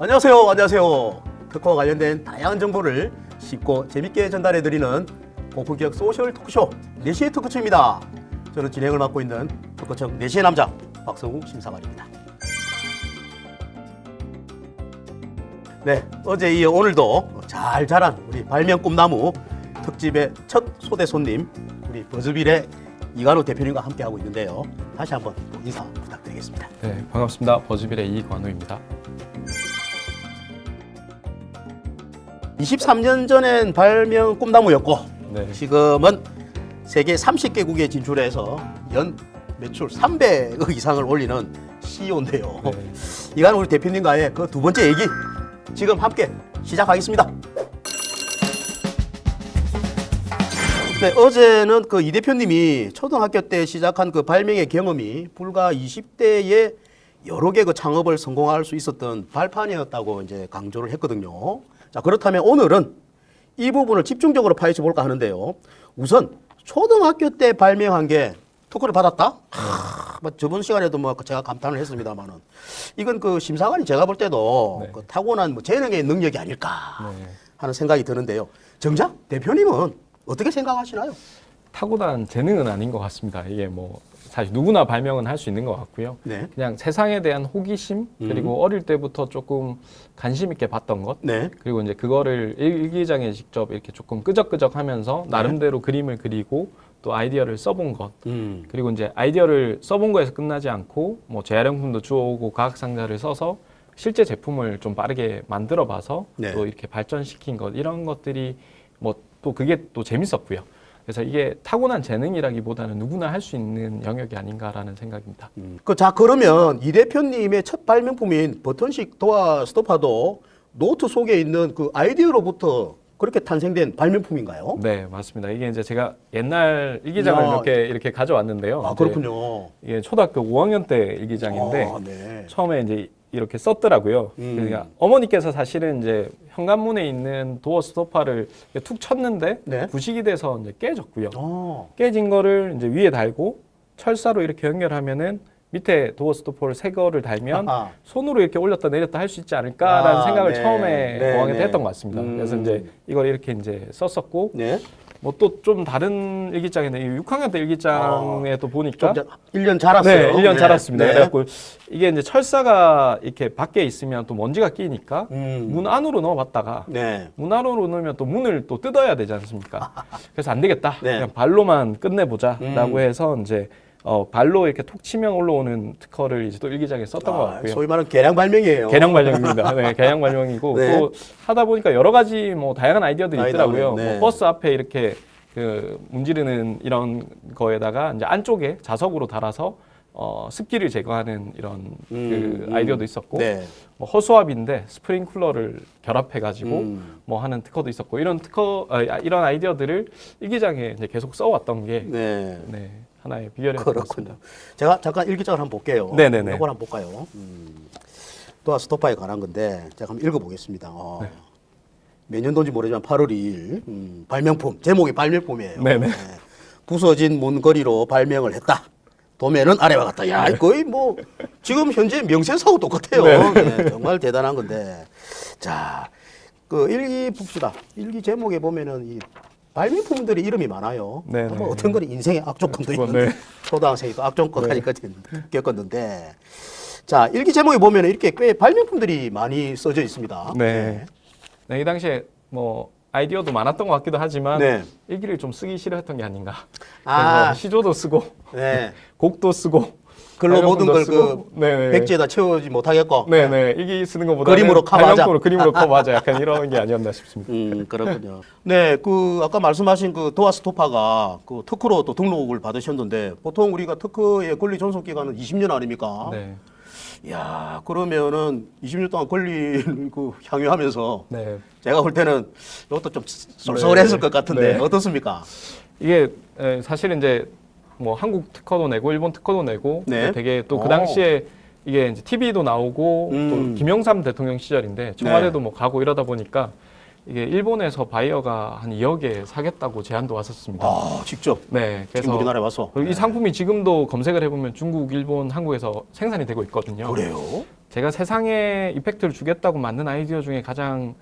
안녕하세요. 안녕하세요. 특허와 관련된 다양한 정보를 쉽고 재밌게 전달해 드리는 고품격 소셜 토크쇼 4시의 토크쇼입니다. 저는 진행을 맡고 있는 토크청 4시의 남자 박성욱 심사관입니다. 네, 어제 이어 오늘도 잘 자란 우리 발명 꿈나무 특집의 첫 소대 손님 우리 버즈빌의 이관우 대표님과 함께 하고 있는데요. 다시 한번 또 인사 부탁드리겠습니다. 네, 반갑습니다. 버즈빌의 이관우입니다. 23년 전엔 발명 꿈나무였고 네. 지금은 세계 30개국에 진출해서 연 매출 300억 이상을 올리는 CEO인데요. 네. 이간 우리 대표님과의 그 두 번째 얘기 지금 함께 시작하겠습니다. 네, 어제는 그 이 대표님이 초등학교 때 시작한 그 발명의 경험이 불과 20대에 여러 개 그 창업을 성공할 수 있었던 발판이었다고 이제 강조를 했거든요. 자, 그렇다면 오늘은 이 부분을 집중적으로 파헤쳐 볼까 하는데요. 우선 초등학교 때 발명한 게 특허를 받았다? 하, 뭐 저번 시간에도 뭐 제가 감탄을 했습니다만은 이건 그 심사관이 제가 볼 때도 네. 그 타고난 뭐 재능의 능력이 아닐까 네. 하는 생각이 드는데요. 정작 대표님은 어떻게 생각하시나요? 타고난 재능은 아닌 것 같습니다. 이게 뭐 사실 누구나 발명은 할 수 있는 것 같고요. 네. 그냥 세상에 대한 호기심 그리고 어릴 때부터 조금 관심 있게 봤던 것 네. 그리고 이제 그거를 일- 일기장에 직접 이렇게 조금 끄적끄적하면서 나름대로 그림을 그리고 또 아이디어를 써본 것 음. 그리고 이제 아이디어를 써본 거에서 끝나지 않고 뭐 재활용품도 주워오고 과학 상자를 써서 실제 제품을 좀 빠르게 만들어 봐서 네. 또 이렇게 발전시킨 것 이런 것들이 뭐 또 그게 또 재밌었고요. 그래서 이게 타고난 재능이라기보다는 누구나 할 수 있는 영역이 아닌가라는 생각입니다. 음. 그, 자, 그러면 이 대표님의 첫 발명품인 버튼식 도어 스토파도 노트 속에 있는 그 아이디어로부터 그렇게 탄생된 발명품인가요? 네, 맞습니다. 이게 이제 제가 옛날 일기장을 야. 몇 개 이렇게 가져왔는데요. 아, 이제 그렇군요. 이게 초등학교 5학년 때 일기장인데 아, 네. 처음에 이제 이렇게 썼더라고요. 음. 그러니까 어머니께서 사실은 이제 현관문에 있는 도어 스토퍼를 툭 쳤는데 네. 부식이 돼서 이제 깨졌고요. 어. 깨진 거를 이제 위에 달고 철사로 이렇게 연결하면은 밑에 도어 스토퍼를 새 거를 달면 아하. 손으로 이렇게 올렸다 내렸다 할 수 있지 않을까라는 아, 생각을 네. 처음에 네, 5학년 네. 때 했던 것 같습니다. 음. 그래서 이제 이걸 이렇게 이제 썼었고 네. 뭐 또 좀 다른 일기장인데 6학년 때 일기장에 또 보니까 좀 1년 자랐어요. 네, 1년 자랐습니다. 네. 그래갖고 이게 이제 철사가 이렇게 밖에 있으면 또 먼지가 끼니까 음. 문 안으로 넣어봤다가 네. 문 안으로 넣으면 또 문을 또 뜯어야 되지 않습니까? 그래서 안 되겠다. 네. 그냥 발로만 끝내보자라고 음. 해서 이제 어, 발로 이렇게 톡 치면 올라오는 특허를 이제 또 일기장에 썼던 것 아, 같고요. 소위 말하는 개량 발명이에요. 개량 발명입니다. 네, 개량 발명이고 네. 또 하다 보니까 여러 가지 뭐 다양한 아이디어들이 아이디어, 있더라고요. 네. 뭐 버스 앞에 이렇게 그 문지르는 이런 거에다가 이제 안쪽에 자석으로 달아서 어, 습기를 제거하는 이런 음, 그 아이디어도 있었고 네. 뭐 허수아비인데 스프링쿨러를 결합해 가지고 음. 뭐 하는 특허도 있었고 이런 특허 아, 이런 아이디어들을 일기장에 이제 계속 써왔던 게 네, 네. 하나의 비결이었던 것 그렇군요. 같습니다. 제가 잠깐 일기장을 한번 볼게요. 네네네. 이걸 한번 볼까요? 음. 도아 스토파에 관한 건데 제가 한번 읽어보겠습니다. 어. 네. 몇 년도인지 모르지만 8월 2일 음, 발명품 제목이 발명품이에요. 네네. 네. 부서진 문거리로 발명을 했다. 도매는 아래와 같다. 야, 거의 뭐 지금 현재 명세사하고 똑같아요. 네, 정말 대단한 건데. 자, 그 일기 봅시다. 일기 제목에 보면은 이 발명품들이 이름이 많아요. 네네. 뭐 어떤 거는 인생의 악조건도 네. 있는데 초등학생이 또 악조건까지 겪었는데 자 일기 제목에 보면 이렇게 꽤 발명품들이 많이 써져 있습니다. 네. 네, 이 당시에 뭐 아이디어도 많았던 것 같기도 하지만 네. 일기를 좀 쓰기 싫어했던 게 아닌가. 아. 시조도 쓰고 네. 곡도 쓰고 글로 모든 걸 그 쓰고. 네네. 백지에다 채우지 못하겠고. 네네 일기 쓰는 것보다 그림으로 커버하자. 발명품으로 그림으로 커버하자 약간 이런 게 아니었나 싶습니다. 음 그렇군요. 네, 그 아까 말씀하신 그 도아 스토파가 그 특허로 또 등록을 받으셨는데 보통 우리가 특허의 권리 존속 기간은 20년 아닙니까? 네. 야 그러면은 20년 동안 권리를 그 향유하면서 네. 제가 볼 때는 이것도 좀 쏠쏠했을 네. 것 같은데 네. 어떻습니까? 이게 에, 사실은 이제 뭐 한국 특허도 내고 일본 특허도 내고 네. 되게 또 오. 그 당시에 이게 이제 TV도 나오고 음. 또 김영삼 대통령 시절인데 청와대도 뭐 가고 이러다 보니까 이게 일본에서 바이어가 한 2억에 사겠다고 제안도 왔었습니다. 아 직접 네, 지금 그래서 우리나라에 와서 이 상품이 지금도 검색을 해보면 중국, 일본, 한국에서 생산이 되고 있거든요. 그래요? 제가 세상에 이펙트를 주겠다고 만든 아이디어 중에 가장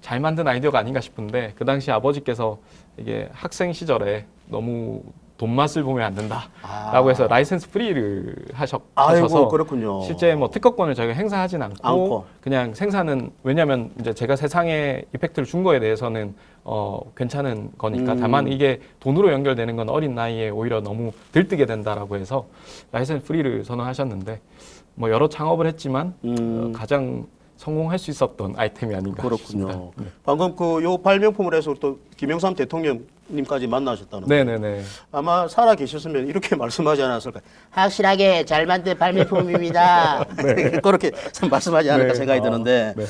잘 만든 아이디어가 아닌가 싶은데 그 당시 아버지께서 이게 학생 시절에 너무 돈 맛을 보면 안 된다라고 해서 라이센스 프리를 하셨, 아. 아이고 하셔서 그렇군요. 실제 뭐 특허권을 저희가 행사하진 않고, 않고. 그냥 생산은 왜냐하면 이제 제가 세상에 이펙트를 준 거에 대해서는 어 괜찮은 거니까 음. 다만 이게 돈으로 연결되는 건 어린 나이에 오히려 너무 들뜨게 된다라고 해서 라이센스 프리를 선언하셨는데 뭐 여러 창업을 했지만 음. 어, 가장 성공할 수 있었던 아이템이 아닌가 싶습니다. 그렇군요. 방금 그 요 발명품을 해서 또 김영삼 대통령 님까지 만나셨다는. 네네네. 아마 살아 계셨으면 이렇게 말씀하지 않았을까. 확실하게 잘 만든 발명품입니다. 그렇게 말씀하지 않을까 네. 생각이 아, 드는데 네.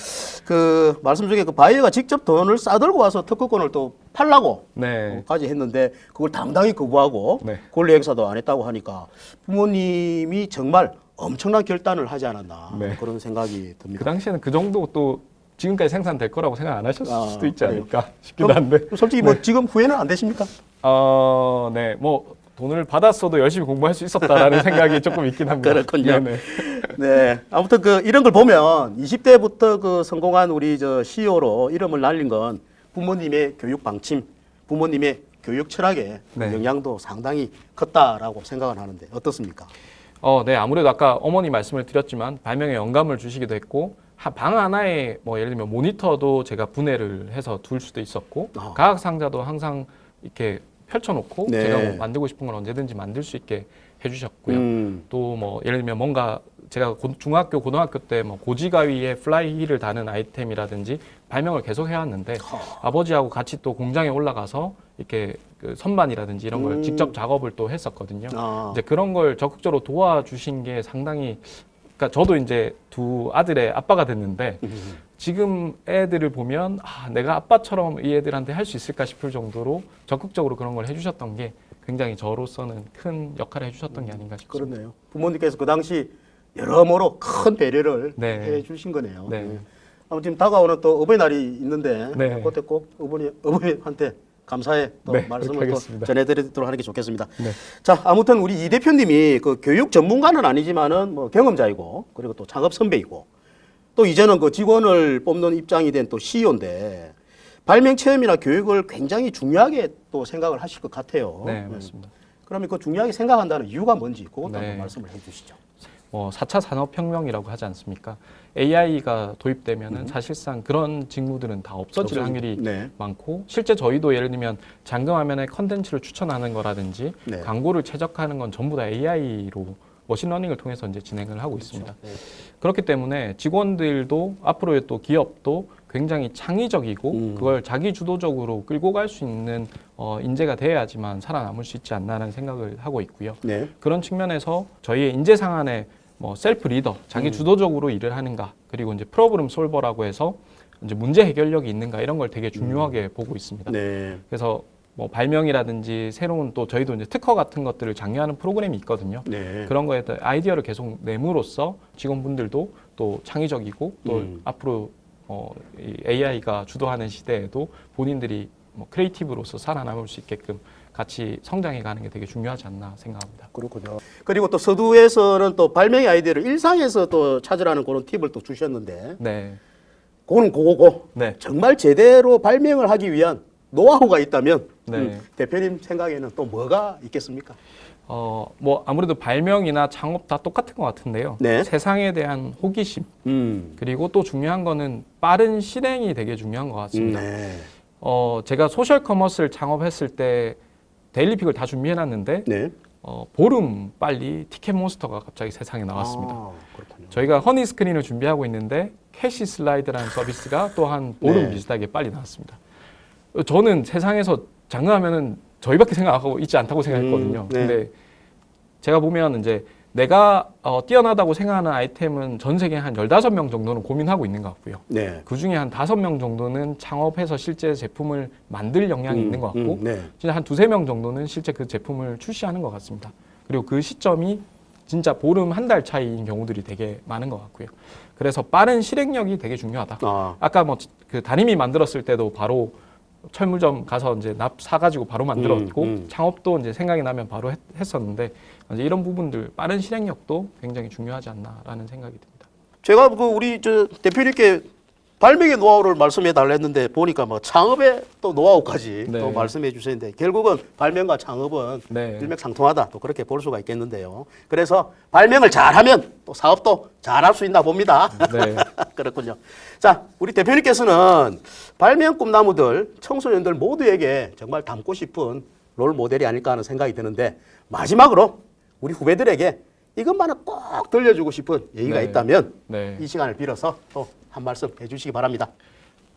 그 말씀 중에 그 바이어가 직접 돈을 싸들고 와서 특허권을 또 팔라고 네. 까지 했는데 그걸 당당히 거부하고 네. 권리 행사도 안 했다고 하니까 부모님이 정말 엄청난 결단을 하지 않았나 네. 그런 생각이 그 듭니다. 당시에는 그 정도 또 지금까지 생산될 거라고 생각 안 하셨을 아, 수도 있지 그래요? 않을까 싶기도 한데. 솔직히 뭐 지금 후회는 안 되십니까? 어, 네. 뭐 돈을 받았어도 열심히 공부할 수 있었다라는 생각이 조금 있긴 합니다. 그렇군요. 네네. 네. 아무튼 그 이런 걸 보면 20대부터 그 성공한 우리 저 CEO로 이름을 날린 건 부모님의 교육 방침, 부모님의 교육 철학에 네. 영향도 상당히 컸다라고 생각을 하는데 어떻습니까? 어, 네. 아무래도 아까 어머니 말씀을 드렸지만 발명에 영감을 주시기도 했고 하- 방 하나에 뭐 예를 들면 모니터도 제가 분해를 해서 둘 수도 있었고 아. 과학 상자도 항상 이렇게 펼쳐놓고 네. 제가 뭐 만들고 싶은 걸 언제든지 만들 수 있게 해주셨고요. 음. 또뭐 예를 들면 뭔가 제가 고- 중학교 고등학교 때 뭐 고지가위에 플라이 힐을 다는 아이템이라든지 발명을 계속 해왔는데 아버지하고 같이 또 공장에 올라가서 이렇게 그 선반이라든지 이런 걸 음. 직접 작업을 또 했었거든요. 아. 이제 그런 걸 적극적으로 도와주신 게 상당히 그러니까 저도 이제 두 아들의 아빠가 됐는데 음. 지금 애들을 보면 아, 내가 아빠처럼 이 애들한테 할 수 있을까 싶을 정도로 적극적으로 그런 걸 해주셨던 게 굉장히 저로서는 큰 역할을 해주셨던 게 아닌가 싶습니다. 그렇네요. 부모님께서 그 당시 여러모로 큰 배려를 네. 해 주신 거네요. 네. 네. 아무튼 지금 다가오는 또 어버이날이 있는데 네. 그때 꼭 어머니 어머니한테 감사의 또 네, 말씀을 또. 전해드리도록 하는 게 좋겠습니다. 네. 자, 아무튼 우리 이 대표님이 그 교육 전문가는 아니지만은 뭐 경험자이고 그리고 또 창업 선배이고 또 이제는 그 직원을 뽑는 입장이 된 또 CEO인데 발명 체험이나 교육을 굉장히 중요하게 또 생각을 하실 것 같아요. 네, 맞습니다. 그러면 그 중요하게 생각한다는 이유가 뭔지 그것도 네. 한번 말씀을 해주시죠. 뭐 4차 산업혁명이라고 하지 않습니까? AI가 도입되면은 사실상 그런 직무들은 다 없어질 없어질- 확률이 네. 많고 실제 저희도 예를 들면 잠금 화면에 컨텐츠를 추천하는 거라든지 네. 광고를 최적화하는 건 전부 다 AI로 머신러닝을 통해서 이제 진행을 하고 있습니다. 네. 그렇기 때문에 직원들도 앞으로의 또 기업도 굉장히 창의적이고 음. 그걸 자기 주도적으로 끌고 갈 수 있는 어, 인재가 돼야지만 살아남을 수 있지 않나라는 생각을 하고 있고요. 네. 그런 측면에서 저희의 인재 상한에 뭐 셀프 리더, 자기 음. 주도적으로 일을 하는가, 그리고 이제 프로브름 솔버라고 해서 이제 문제 해결력이 있는가 이런 걸 되게 중요하게 보고 있습니다. 네. 그래서 뭐 발명이라든지 새로운 또 저희도 이제 특허 같은 것들을 장려하는 프로그램이 있거든요. 네. 그런 거에 대한 아이디어를 계속 내므로써 직원분들도 또 창의적이고 또 음. 앞으로 어, 이 AI가 주도하는 시대에도 본인들이 뭐 크리에이티브로서 살아남을 수 있게끔 같이 성장해 가는 게 되게 중요하지 않나 생각합니다. 그렇군요. 그리고 또 서두에서는 또 발명의 아이디어를 일상에서 또 찾으라는 그런 팁을 또 주셨는데 네. 그거는 그거고 네. 정말 제대로 발명을 하기 위한 노하우가 있다면 네. 음, 대표님 생각에는 또 뭐가 있겠습니까? 어, 뭐 아무래도 발명이나 창업 다 똑같은 것 같은데요. 네. 세상에 대한 호기심 음. 그리고 또 중요한 거는 빠른 실행이 되게 중요한 것 같습니다. 네. 어, 제가 소셜 커머스를 창업했을 때 데일리픽을 다 준비해놨는데 네. 어, 보름 빨리 티켓몬스터가 갑자기 세상에 나왔습니다. 아, 그렇군요. 저희가 허니 스크린을 준비하고 있는데 캐시 슬라이드라는 서비스가 또 한 보름 네. 비슷하게 빨리 나왔습니다. 어, 저는 세상에서 장가하면은 저희밖에 생각하고 있지 않다고 생각했거든요. 음, 네. 근데 제가 보면 이제 내가 어, 뛰어나다고 생각하는 아이템은 전 세계 한 15명 정도는 고민하고 있는 것 같고요. 네. 그 중에 한 다섯 명 정도는 창업해서 실제 제품을 만들 역량이 음, 있는 것 같고, 음, 네. 진짜 한 두세 명 정도는 실제 그 제품을 출시하는 것 같습니다. 그리고 그 시점이 진짜 보름 한 달 차이인 경우들이 되게 많은 것 같고요. 그래서 빠른 실행력이 되게 중요하다. 아, 아까 뭐그 다리미 만들었을 때도 바로 철물점 가서 이제 납 사가지고 바로 만들었고 음, 음. 창업도 이제 생각이 나면 바로 했, 었는데 이제 이런 부분들 빠른 실행력도 굉장히 중요하지 않나라는 생각이 듭니다. 제가 그 우리 저 대표님께 발명의 노하우를 말씀해 달랬는데 보니까 뭐 창업의 또 노하우까지 네. 또 말씀해 주셨는데 결국은 발명과 창업은 네. 일맥상통하다 또 그렇게 볼 수가 있겠는데요. 그래서 발명을 잘하면 또 사업도 잘할 수 있나 봅니다. 네. 그렇군요. 자, 우리 대표님께서는 발명 꿈나무들 청소년들 모두에게 정말 닮고 싶은 롤 모델이 아닐까 하는 생각이 드는데 마지막으로 우리 후배들에게 이것만은 꼭 들려주고 싶은 얘기가 네. 있다면 네. 이 시간을 빌어서 또 한 말씀 해주시기 바랍니다.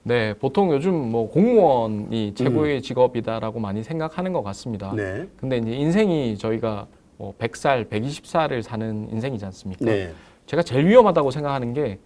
네, 보통 요즘 뭐 공무원이 최고의 직업이다라고 많이 생각하는 것 같습니다. 음. 네. 근데 이제 인생이 저희가 뭐 100살, 120살을 사는 인생이지 않습니까? 네. 제가 제일 위험하다고 생각하는 게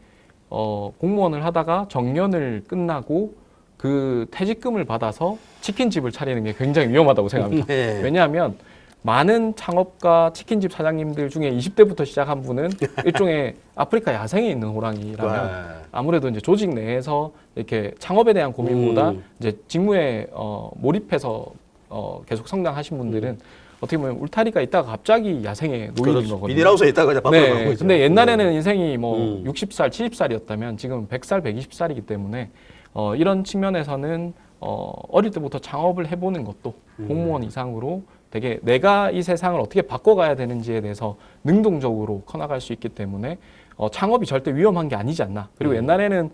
어, 공무원을 하다가 정년을 끝나고 그 퇴직금을 받아서 치킨집을 차리는 게 굉장히 위험하다고 생각합니다. 네. 왜냐하면 많은 창업가 치킨집 사장님들 중에 20대부터 시작한 분은 일종의 아프리카 야생에 있는 호랑이라면 네. 아무래도 이제 조직 내에서 이렇게 창업에 대한 고민보다 음. 이제 직무에 어, 몰입해서 어, 계속 성장하신 분들은 어떻게 보면 울타리가 있다가 갑자기 야생에 놓이는 그렇죠. 거거든요. 비닐하우스에 있다가 이제 나온 네. 거죠. 근데 옛날에는 인생이 뭐 음. 60살, 70살이었다면 지금 100살, 120살이기 때문에 어, 이런 측면에서는 어, 어릴 때부터 창업을 해보는 것도 음. 공무원 이상으로 되게 내가 이 세상을 어떻게 바꿔가야 되는지에 대해서 능동적으로 커나갈 수 있기 때문에 어, 창업이 절대 위험한 게 아니지 않나. 그리고 음. 옛날에는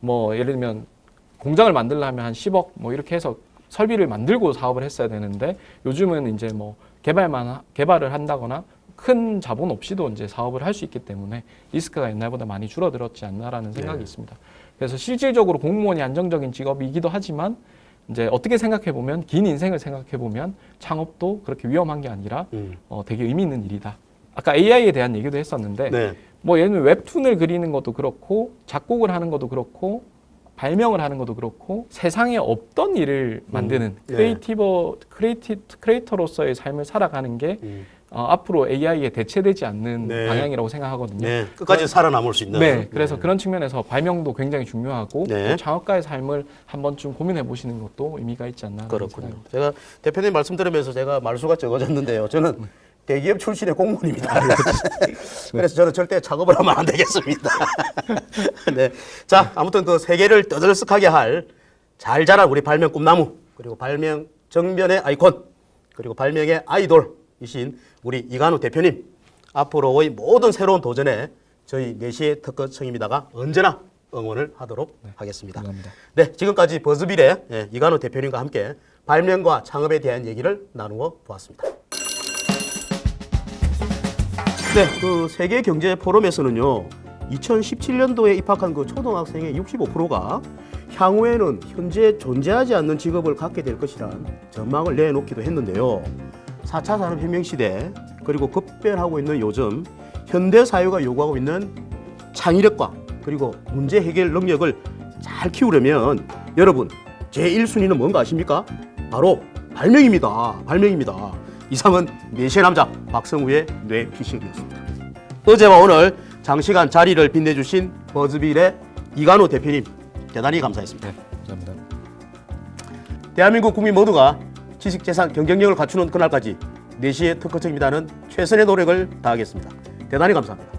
뭐 예를 들면 공장을 만들려면 한 10억 뭐 이렇게 해서 설비를 만들고 사업을 했어야 되는데 요즘은 이제 뭐 개발만 하- 개발을 한다거나 큰 자본 없이도 이제 사업을 할 수 있기 때문에 리스크가 옛날보다 많이 줄어들었지 않나라는 생각이 네. 있습니다. 그래서 실질적으로 공무원이 안정적인 직업이기도 하지만 이제 어떻게 생각해 보면 긴 인생을 생각해 보면 창업도 그렇게 위험한 게 아니라 음. 어, 되게 의미 있는 일이다. 아까 AI에 대한 얘기도 했었는데 네. 뭐 예를 들면 웹툰을 그리는 것도 그렇고 작곡을 하는 것도 그렇고 발명을 하는 것도 그렇고 세상에 없던 일을 만드는 네. 크리에이티버 크리에이티 크리에이터로서의 삶을 살아가는 게 음. 어, 앞으로 AI에 대체되지 않는 네. 방향이라고 생각하거든요. 네. 끝까지 살아남을 수 있는. 네, 그래서 그런 측면에서 발명도 굉장히 중요하고 네. 또 창업가의 삶을 한 번쯤 고민해 보시는 것도 의미가 있지 않나. 그렇군요. 제가 대표님 말씀 들으면서 제가 말수가 적어졌는데요. 저는 대기업 출신의 공무원입니다. 그래서 저는 절대 작업을 하면 안 되겠습니다. 네. 자, 아무튼 그 세계를 떠들썩하게 할 잘 자란 우리 발명 꿈나무 그리고 발명 정면의 아이콘 그리고 발명의 아이돌 이신 우리 이간우 대표님 앞으로의 모든 새로운 도전에 저희 4시의 특허청입니다가 언제나 응원을 하도록 하겠습니다. 감사합니다. 네, 지금까지 버즈빌의 예, 이간호 대표님과 함께 발명과 창업에 대한 얘기를 나누어 보았습니다. 네, 그 세계 경제 포럼에서는요. 2017년도에 입학한 그 초등학생의 65%가 향후에는 현재 존재하지 않는 직업을 갖게 될 것이란 전망을 내놓기도 했는데요. 4차 산업혁명 시대 그리고 급변하고 있는 요즘 현대 사회가 요구하고 있는 창의력과 그리고 문제 해결 능력을 잘 키우려면 여러분 제 1순위는 뭔가 아십니까? 바로 발명입니다. 발명입니다. 이상은 내시의 남자 박성우의 뇌피싱이었습니다. 어제와 오늘 장시간 자리를 빛내주신 버즈빌의 이간호 대표님 대단히 감사했습니다. 네, 감사합니다. 대한민국 국민 모두가 지식 재산 경쟁력을 갖추는 그날까지 4시의 특허청입니다는 최선의 노력을 다하겠습니다. 대단히 감사합니다.